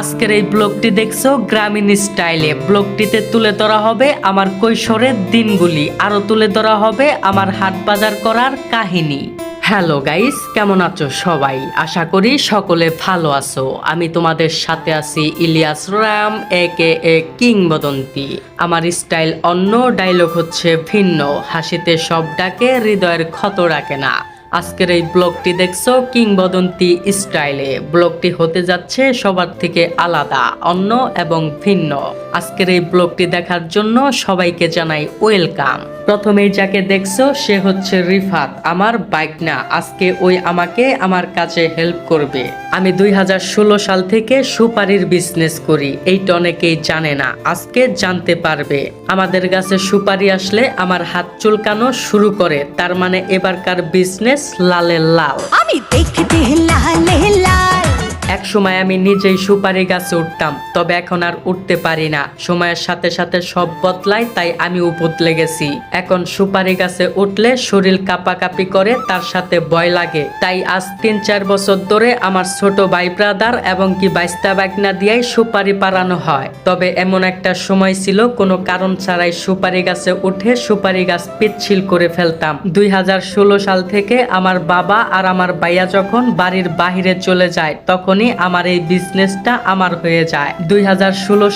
আজকের এই ব্লগটি দেখছ গ্রামীণ স্টাইলে। ব্লগটিতে তুলে ধরা হবে আমার কৈশোরের দিনগুলি আরও তুলে ধরা হবে আমার হাট বাজার করার কাহিনী। হ্যালো গাইস, কেমন আছো সবাই? আশা করি সকলে ভালো আছো। আমি তোমাদের সাথে আছি ইলিয়াস রাম এ কে এ কিংবদন্তি। আমার স্টাইল অন্য ডায়লগ হচ্ছে ভিন্ন, হাসিতে সব ডাকে, হৃদয়ের ক্ষত রাখে না। আজকের এই ব্লগটি দেখছ কিংবদন্তি স্টাইলে। ব্লগটি হতে যাচ্ছে সবার থেকে আলাদা, অন্য এবং ভিন্ন। আজকের এই ব্লগটি দেখার জন্য সবাইকে জানাই ওয়েলকাম। প্রথমেই যাকে দেখছ, সে হচ্ছে রিফাত, আমার বাইক না আজকে ওই আমাকে আমার কাছে হেল্প করবে। আমি দুই হাজার ষোলো সাল থেকে সুপারির বিজনেস করি, এইটা অনেকেই জানে না। আজকে জানতে পারবে, আমাদের কাছে সুপারি আসলে আমার হাত চুলকানো শুরু করে, তার মানে এবারকার বিজনেস লালে লাল আমি দেখতে লালে লাল। এক সময় আমি নিজেই সুপারি গাছে উঠতাম, তবে এখন আর উঠতে পারি না। সময়ের সাথে সাথে সব বদলায়, তাই আমি বদলে গেছি এখন সুপারি গাছে উঠলে শরীর কাঁপাকাপি করে, তার সাথে ভয় লাগে। তাই আজ তিন চার বছর ধরে আমার ছোট ভাই ব্রাদার এবং কি বাইস্তা বাগনা দিয়াই সুপারি পারানো হয়। তবে এমন একটা সময় ছিল, কোনো কারণ ছাড়াই সুপারি গাছে উঠে সুপারি গাছ পিচ্ছিল করে ফেলতাম। দুই হাজার ষোলো সাল থেকে আমার বাবা আর আমার ভাইয়া যখন বাড়ির বাহিরে চলে যায় তখনই আমার এই বিজনেসটা আমার হয়ে যায়। দুই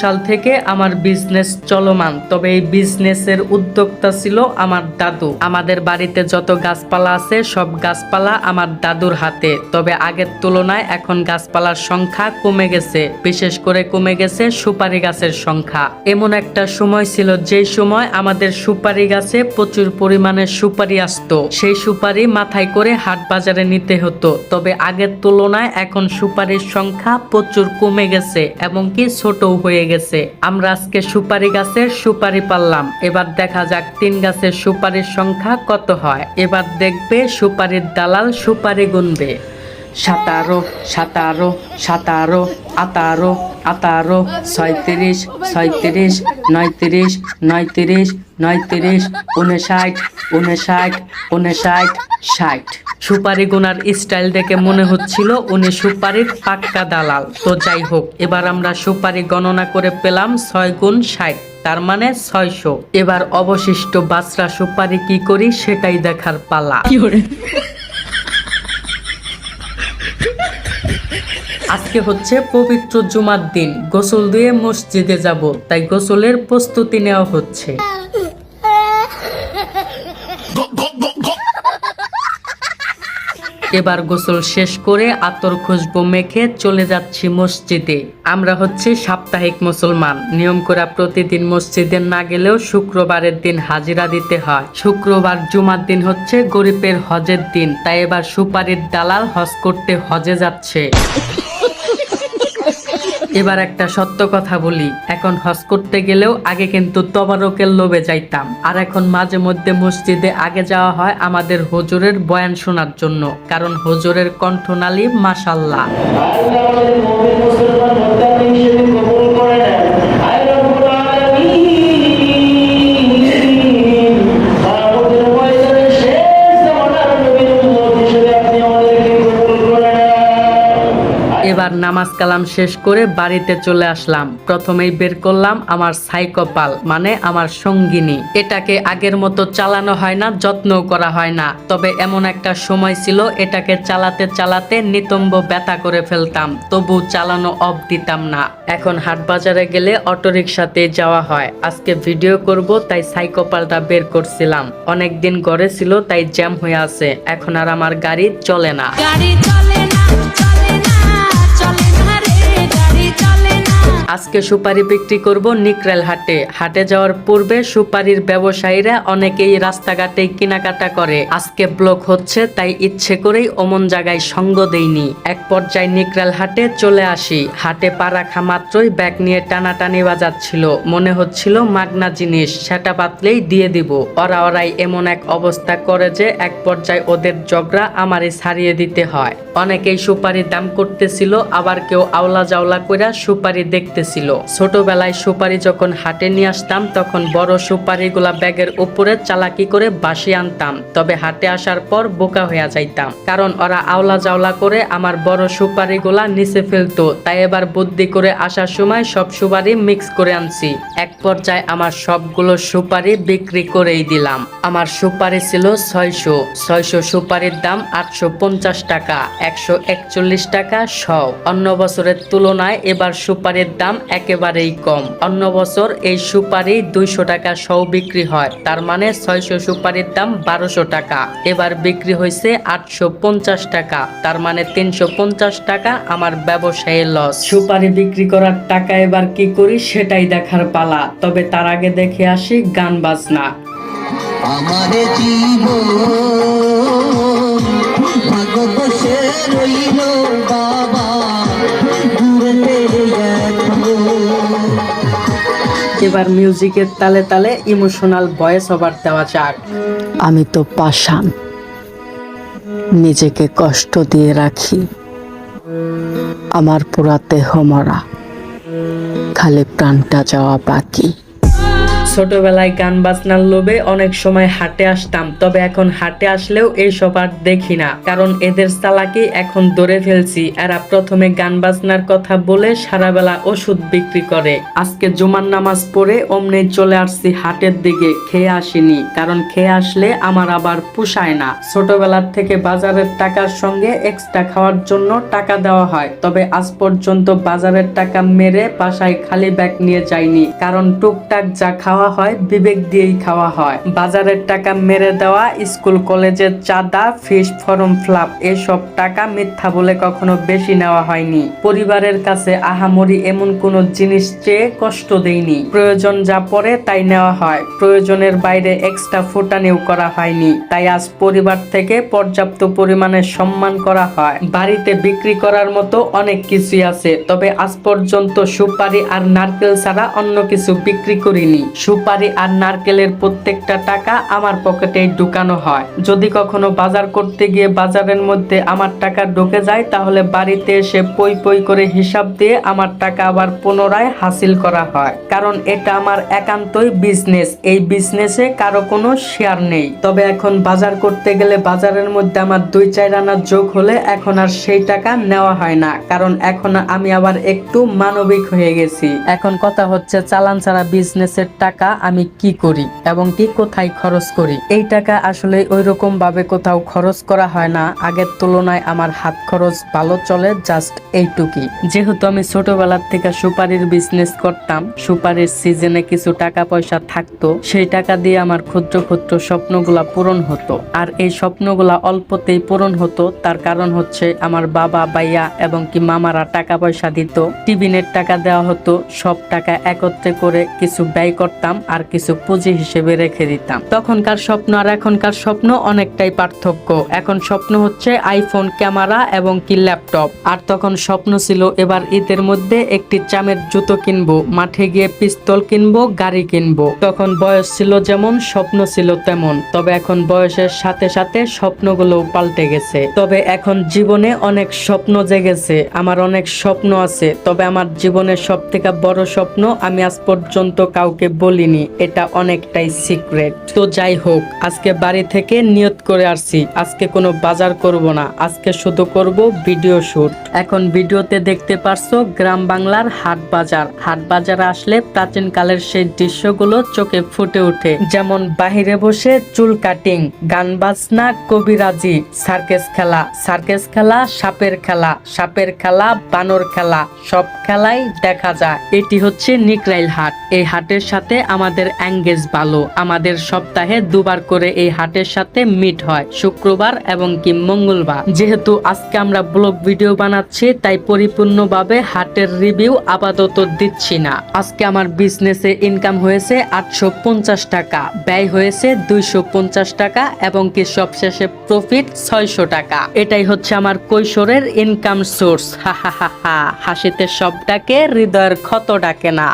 সাল থেকে আমার বিজনেস চলমান, তবে এই বিজনেসের উদ্যোক্তা ছিল আমার দাদু। আমাদের বাড়িতে যত গাছপালা আছে, সব গাছপালা আমার দাদুর হাতে। তবে আগের তুলনায় এখন গাছপালার সংখ্যা কমে গেছে, বিশেষ করে কমে গেছে সুপারি গাছের সংখ্যা। এমন একটা সময় ছিল যেই সময় আমাদের সুপারি গাছে প্রচুর পরিমাণে সুপারি আসতো। সেই সুপারি মাথায় করে হাট বাজারে নিতে হতো, তবে আগের তুলনায় এখন সুপারির সংখ্যা প্রচুর কমে গেছে এবং কি ছোটও হয়ে গেছে। আমরা আজকে সুপারি গাছের সুপারি পারলাম এবার দেখা যাক তিন গাছের সুপারির সংখ্যা কত হয়। এবার দেখবে সুপারির দালাল সুপারি গুনবে। সাতারো সাতারো সাতারো আতারো আতারো ছয়ত্রিশ ছয়ত্রিশ, নয়ত্রিশ নয়ত্রিশ নয়ত্রিশ, উনষাট উনষাট উনষাট, ষাট। সুপারি গোনার স্টাইল দেখে মনে হচ্ছিল উনি সুপারির পাক্কা দালাল। তো যাই হোক এবার আমরা সুপারি গণনা করে পেলাম ছয় গুণ ষাট তার মানে ছয়শো। এবার অবশিষ্ট বাসরা সুপারি কি করি সেটাই দেখার পালা। আজকে হচ্ছে পবিত্র জুমার দিন গোসল দিয়ে মসজিদে যাব তাই গোসলের প্রস্তুতি নেওয়া হচ্ছে। এবার গোসল শেষ করে আতর খুশবু মেখে চলে যাচ্ছি মসজিদে। আমরা হচ্ছে সাপ্তাহিক মুসলমান। নিয়ম করা প্রতিদিন মসজিদে না গেলেও শুক্রবারের দিন হাজিরা দিতে হয়। শুক্রবার জুমার দিন হচ্ছে গরিবের হজের দিন, তাই এবার সুপারির দালাল হজ করতে হজে যাচ্ছে। এবার একটা সত্য কথা বলি। এখন হজ করতে গেলেও আগে কিন্তু তবারকের লোভে যাইতাম। আর এখন মাঝে মধ্যে মসজিদে আগে যাওয়া হয় আমাদের হজুরের বয়ান শোনার জন্য। কারণ হজুরের কণ্ঠনালী মাসাল্লাহ এবার নামাজ কালাম শেষ করে বাড়িতে চলে আসলাম। প্রথমেই বের করলাম আমার সাইকোপাল মানে আমার সঙ্গিনী। এটাকে আগের মতো চালানো হয় না যত্ন করা হয় না। তবে এমন একটা সময় ছিল, এটাকে চালাতে চালাতে নিতম্ব ব্যথা করে ফেলতাম। তবু চালানো অফ দিতাম না। এখন হাট বাজারে গেলে অটোরিকশাতে যাওয়া হয়। আজকে ভিডিও করব, তাই সাইকোপালটা বের করছিলাম। অনেকদিন ঘরে ছিল, তাই জ্যাম হয়ে আছে। এখন আর আমার গাড়ি চলে না। গাড়ি চলে না। আজকে সুপারি বিক্রি করব নিকরাল হাটে। হাটে যাওয়ার পূর্বে সুপারির ব্যবসায়ীরা অনেকেই রাস্তাঘাটে কেনাকাটা করে। আজকে ব্লক হচ্ছে, তাই ইচ্ছে করেই অমন জায়গায় সঙ্গ দেইনি। এক পর্যায়ে নিকরেল হাটে চলে আসি। হাটে পা রাখা মাত্রই ব্যাগ নিয়ে টানাটানি বাজাচ্ছিল। মনে হচ্ছিল মাগনা জিনিস, সেটা পাতলেই দিয়ে দিব। ওরা ওরাই এমন এক অবস্থা করে যে এক পর্যায়ে ওদের জগড়া আমারই ছাড়িয়ে দিতে হয়। অনেকেই সুপারি দাম করতেছিল, আবার কেউ আওলা জাওলা করে সুপারি দেখতে লাগতেছিল ছোটবেলায় সুপারি যখন হাটে নিয়ে আসতাম, তখন বড় সুপারিগুলা ব্যাগের উপরে চালাকি করে বাসি আনতাম। তবে হাটে আসার পর বোকা হয়ে যাইতাম। কারণ ওরা আওলা জাওলা করে আমার বড় সুপারিগুলা নিচে ফেলতো। তাই এবার বুদ্ধি করে আসার সময় সব সুপারি মিক্স করে আনছি। এক পর্যায়ে আমার সবগুলো সুপারি বিক্রি করেই দিলাম। আমার সুপারি ছিল ছয়শো। ছয়শো সুপারির দাম আটশো পঞ্চাশ টাকা, একশো একচল্লিশ টাকা শ অন্য বছরের তুলনায় এবার সুপারির দাম একেবারেই কম। অন্য বছর এই সুপারি দুইশো টাকা শ বিক্রি হয়। তার মানে ছয়শো সুপারির দাম বারোশো টাকা। এবার বিক্রি হয়েছে আটশো পঞ্চাশ টাকা। তার মানে তিনশো পঞ্চাশ টাকা আমার ব্যবসায়ে লস। সুপারি বিক্রি করার টাকা এবার কি করি সেটাই দেখার পালা। তবে তার আগে দেখে আসি গান বাজনা। বাবা। এবার মিউজিকের তালে তালে ইমোশনাল ভয়েস ওভার দেওয়া যাক। আমি তো পাশান নিজেকে কষ্ট দিয়ে রাখি। আমার পুরা দেহ মরা। খালি প্রাণটা যাওয়া বাকি। ছোটবেলায় গান বাজনার লোভে অনেক সময় হাটে আসতাম, তবে এখন হাটে আসলেও এইসব আর দেখি না, কারণ এদের চালাকি এখন ধরে ফেলছি। এরা প্রথমে গান বাজনার কথা বলে সারা বেলা ওষুধ বিক্রি করে। আজকে জুমার নামাজ পড়ে অমনি চলে আসছি হাটের দিকে, খেয়ে আসিনি, কারণ খেয়ে আসলে আমার আবার পুষায় না। ছোটবেলার থেকে বাজারের টাকার সঙ্গে এক্সট্রা খাওয়ার জন্য টাকা দেওয়া হয়, তবে আজ পর্যন্ত বাজারের টাকা মেরে বাসায় খালি ব্যাগ নিয়ে যাইনি, কারণ টুকটাক যা খাওয়া হয়, বিবেক দিয়েই খাওয়া হয়। বাজারের টাকা মেরে দেওয়া, স্কুল, কলেজের চাঁদা, ফিস, ফর্ম ফ্লাপ, এসব টাকা মিথ্যা বলে কখনো বেশি নেওয়া হয়নি। পরিবারের কাছে আহামরি এমন কোনো জিনিস চেয়ে কষ্ট দেইনি প্রয়োজন যা পড়ে তাই নেওয়া হয়। প্রয়োজনের বাইরে এক্সট্রা ফুটানিও করা হয়নি। তাই আজ পরিবার থেকে পর্যাপ্ত পরিমাণে সম্মান করা হয়। বাড়িতে বিক্রি করার মতো অনেক কিছুই আছে। তবে আজ পর্যন্ত সুপারি আর নারকেল ছাড়া অন্য কিছু বিক্রি করিনি। সুপারি আর নারকেলের প্রত্যেকটা টাকা আমার পকেটেই ঢুকানো হয়। যদি কখনো বাজার করতে গিয়ে বাজারের মধ্যে আমার টাকা ঢুকে যায়, তাহলে বাড়িতে এসে পই পই করে হিসাব দিয়ে আমার টাকা আবার পুনরায় হাসিল করা হয়। কারণ এটা আমার একান্তই বিজনেস। এই বিজনেসে কারও কোনো শেয়ার নেই। তবে এখন বাজার করতে গেলে বাজারের মধ্যে আমার দুই চার আনা যোগ হলে এখন আর সেই টাকা নেওয়া হয় না। কারণ এখন আমি আবার একটু মানবিক হয়ে গেছি। এখন কথা হচ্ছে চালান ছাড়া বিজনেসের টাকা আমি কি করি এবং কি কোথায় খরচ করি? এই টাকা আসলে ওই রকম ভাবে কোথাও খরচ করা হয় না। আগের তুলনায় আমার হাত খরচ ভালো চলে জাস্ট এইটুকুই। যেহেতু আমি ছোটবেলার থেকে সুপারির বিজনেস করতাম, সুপারির সিজনে কিছু টাকা পয়সা থাকতো, সেই টাকা দিয়ে আমার ক্ষুদ্র ক্ষুদ্র স্বপ্নগুলা পূরণ হতো। আর এই স্বপ্নগুলা অল্পতেই পূরণ হতো, তার কারণ হচ্ছে আমার বাবা বাইয়া এবং কি মামারা টাকা পয়সা দিত। টিফিনের টাকা দেওয়া হতো, সব টাকা একত্রে করে কিছু ব্যয় করতাম। আর কিছু পুঁজি হিসেবে রেখে দিতাম। তখনকার স্বপ্ন আর এখনকার স্বপ্ন অনেকটাই পার্থক্য। এখন স্বপ্ন হচ্ছে আইফোন, ক্যামেরা এবং কি ল্যাপটপ। আর তখন স্বপ্ন ছিল এবার ঈদের মধ্যে একটি চামের জুতো কিনবো, মাঠে গিয়ে পিস্তল কিনবো, গাড়ি কিনবো। তখন বয়স ছিল যেমন, স্বপ্ন ছিল তেমন। তবে এখন বয়সের সাথে সাথে স্বপ্নগুলো পাল্টে গেছে। তবে এখন জীবনে অনেক স্বপ্ন জেগেছে। আমার অনেক স্বপ্ন আছে। তবে আমার জীবনের সব থেকে বড় স্বপ্ন, আমি আজ পর্যন্ত কাউকে বলিনি, এটা অনেকটাই সিক্রেট তো যাই হোক, আজকে বাড়ি থেকে নিয়ত করে আসছি। আজকে কোনো বাজার করব না, আজকে শুধু করব ভিডিও শুট এখন ভিডিওতে দেখতে পারছ গ্রাম বাংলার হাট বাজার। হাট বাজারে আসলে প্রাচীন কালের সেই দৃশ্যগুলো চোখে ফুটে ওঠে। যেমন বাহিরে বসে চুল কাটিং গান বাজনা, কবিরাজি সার্কেস খেলা। সার্কেস খেলা, সাপের খেলা। সাপের খেলা, বানর খেলা। সব খেলাই দেখা যায়। এটি হচ্ছে নিকরাইল হাট। এই হাটের সাথে আমাদের অ্যাঙ্গেজ ভালো। আমাদের সপ্তাহে দুবার করে এই হাটের সাথে মিট হয়, শুক্রবার এবং কি মঙ্গলবার। যেহেতু আজকে আমরা ব্লগ ভিডিও বানাচ্ছি, তাই পরিপূর্ণভাবে হাটের রিভিউ আপাতত দিচ্ছি না। আজকে আমার বিজনেসে ইনকাম হয়েছে আটশো টাকা, ব্যয় হয়েছে দুইশো টাকা এবং কি সবশেষে প্রফিট ছয়শো টাকা। এটাই হচ্ছে আমার কৈশোরের ইনকাম সোর্স হা হা হা হা, হাসিতে সব ডাকে হৃদয়ের ক্ষত ডাকে না।